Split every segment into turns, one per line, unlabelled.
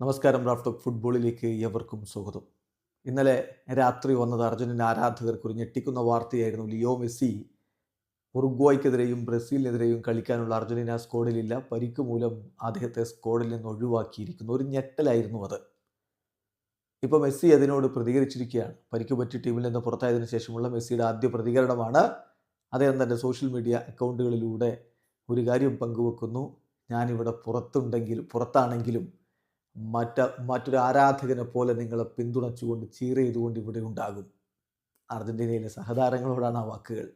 നമസ്കാരം റാഫ്റ്റോക്ക് ഫുട്ബോളിലേക്ക് എവർക്കും സ്വാഗതം. ഇന്നലെ രാത്രി വന്നത് അർജന്റീന ആരാധകർക്ക് ഒരു ഞെട്ടിക്കുന്ന വാർത്തയായിരുന്നു ലിയോ മെസ്സി ഉറുഗ്വായ്ക്കെതിരെയും ബ്രസീലിനെതിരെയും കളിക്കാനുള്ള അർജന്റീന സ്ക്വാഡിലില്ല. പരിക്ക് മൂലം അദ്ദേഹത്തെ സ്ക്വാഡിൽ നിന്ന് ഒഴിവാക്കിയിരിക്കുന്നു. ഒരു ഞെട്ടലായിരുന്നു അത്. ഇപ്പോൾ മെസ്സി അതിനോട് പ്രതികരിച്ചിരിക്കുകയാണ്. പരിക്ക് പറ്റി ടീമിൽ നിന്ന് പുറത്തായതിനു ശേഷമുള്ള മെസ്സിയുടെ ആദ്യ പ്രതികരണമാണ്. അദ്ദേഹം തന്റെ സോഷ്യൽ മീഡിയ അക്കൗണ്ടുകളിലൂടെ ഒരു കാര്യം പങ്കുവെക്കുന്നു. ഞാനിവിടെ പുറത്തുണ്ടെങ്കിലും പുറത്താണെങ്കിലും മറ്റ മറ്റൊരു ആരാധകനെ പോലെ നിങ്ങളെ പിന്തുണച്ചുകൊണ്ട് ചീർ ചെയ്തുകൊണ്ട് ഇവിടെ ഉണ്ടാകും. അർജന്റീനയിലെ സഹതാരങ്ങളോടാണ് ആ വാക്കുകൾ.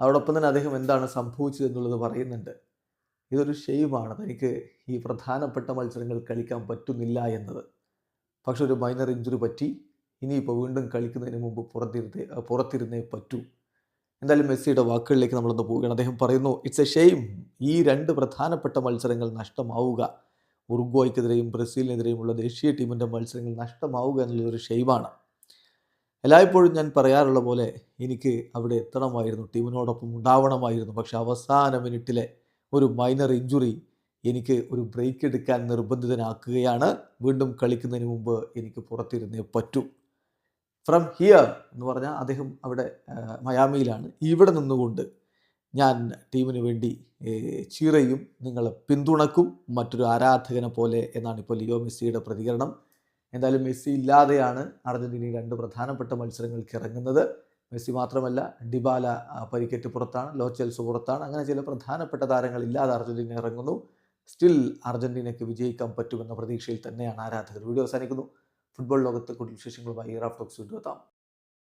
അതോടൊപ്പം തന്നെ അദ്ദേഹം എന്താണ് സംഭവിച്ചത് എന്നുള്ളത് പറയുന്നുണ്ട്. ഇതൊരു ഷെയ്മാണ്. തനിക്ക് ഈ പ്രധാനപ്പെട്ട മത്സരങ്ങൾ കളിക്കാൻ പറ്റുന്നില്ല എന്നത്. പക്ഷെ ഒരു മൈനർ ഇഞ്ചുറി പറ്റി. ഇനിയിപ്പോൾ വീണ്ടും കളിക്കുന്നതിന് മുമ്പ് പുറത്തിരുന്നേ പുറത്തിരുന്നേ പറ്റൂ. എന്തായാലും മെസ്സിയുടെ വാക്കുകളിലേക്ക് നമ്മളൊന്ന് പോവുകയാണ്. അദ്ദേഹം പറയുന്നു ഇറ്റ്സ് എ ഷെയിം ഈ രണ്ട് പ്രധാനപ്പെട്ട മത്സരങ്ങൾ നഷ്ടമാവുക. ഉറുഗ്വായ്ക്കെതിരെയും ബ്രസീലിനെതിരെയുമുള്ള ദേശീയ ടീമിന്റെ മത്സരങ്ങൾ നഷ്ടമാവുക എന്നുള്ളൊരു ഷെയ്മാണ് എല്ലായ്പ്പോഴും ഞാൻ പറയാറുള്ള പോലെ എനിക്ക് അവിടെ എത്തണമായിരുന്നു ടീമിനോടൊപ്പം ഉണ്ടാവണമായിരുന്നു. പക്ഷെ അവസാന മിനിറ്റിലെ ഒരു മൈനർ ഇഞ്ചുറി എനിക്ക് ഒരു ബ്രേക്ക് എടുക്കാൻ നിർബന്ധിതനാക്കുകയാണ്. വീണ്ടും കളിക്കുന്നതിന് മുമ്പ് എനിക്ക് പുറത്തിരുന്നേ പറ്റൂ. ഫ്രം ഹിയർ എന്ന് പറഞ്ഞാൽ അദ്ദേഹം അവിടെ മയാമിയിലാണ്. ഇവിടെ നിന്നുകൊണ്ട് ഞാൻ ടീമിന് വേണ്ടി ചീറയും നിങ്ങളെ പിന്തുണക്കും മറ്റൊരു ആരാധകനെ പോലെ എന്നാണ് ഇപ്പോൾ ലിയോ മെസ്സിയുടെ പ്രതികരണം. എന്തായാലും മെസ്സി ഇല്ലാതെയാണ് അർജന്റീന രണ്ട് പ്രധാനപ്പെട്ട മത്സരങ്ങൾക്ക് ഇറങ്ങുന്നത്. മെസ്സി മാത്രമല്ല ഡിബാല പരിക്കേറ്റ് പുറത്താണ് ലോച്ചെൽസ് പുറത്താണ്. അങ്ങനെ ചില പ്രധാനപ്പെട്ട താരങ്ങൾ ഇല്ലാതെ അർജന്റീന ഇറങ്ങുന്നു. സ്റ്റിൽ അർജന്റീനയ്ക്ക് വിജയിക്കാൻ പറ്റുമെന്ന പ്രതീക്ഷയിൽ തന്നെയാണ് ആരാധകർ. വീഡിയോ അവസാനിക്കുന്നു. ഫുട്ബോൾ ലോകത്തെ കൂടുതൽ വിശേഷങ്ങളുമായി ഇറാഫ് ടോക്സ് എത്താം.